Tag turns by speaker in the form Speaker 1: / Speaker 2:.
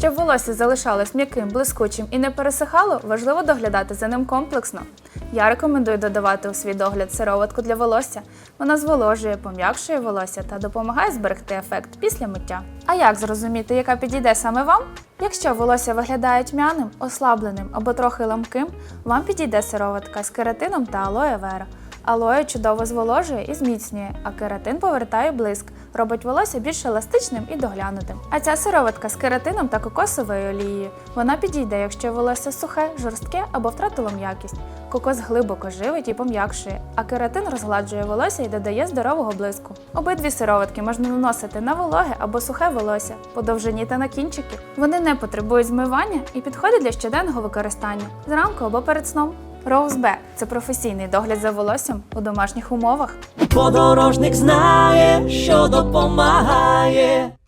Speaker 1: Щоб волосся залишалось м'яким, блискучим і не пересихало, важливо доглядати за ним комплексно. Я рекомендую додавати у свій догляд сироватку для волосся. Вона зволожує, пом'якшує волосся та допомагає зберегти ефект після миття. А як зрозуміти, яка підійде саме вам? Якщо волосся виглядає тьмяним, ослабленим або трохи ламким, вам підійде сироватка з кератином та алоє вера. Алоє чудово зволожує і зміцнює, а кератин повертає блиск, робить волосся більш еластичним і доглянутим. А ця сироватка з кератином та кокосовою олією. Вона підійде, якщо волосся сухе, жорстке або втратило м'якість. Кокос глибоко живить і пом'якшує, а кератин розгладжує волосся і додає здорового блиску. Обидві сироватки можна наносити на вологе або сухе волосся, по довжині та на кінчики. Вони не потребують змивання і підходять для щоденного використання зранку або перед сном. Rose – це професійний догляд за волоссям у домашніх умовах.
Speaker 2: Подорожник знає, що допомагає.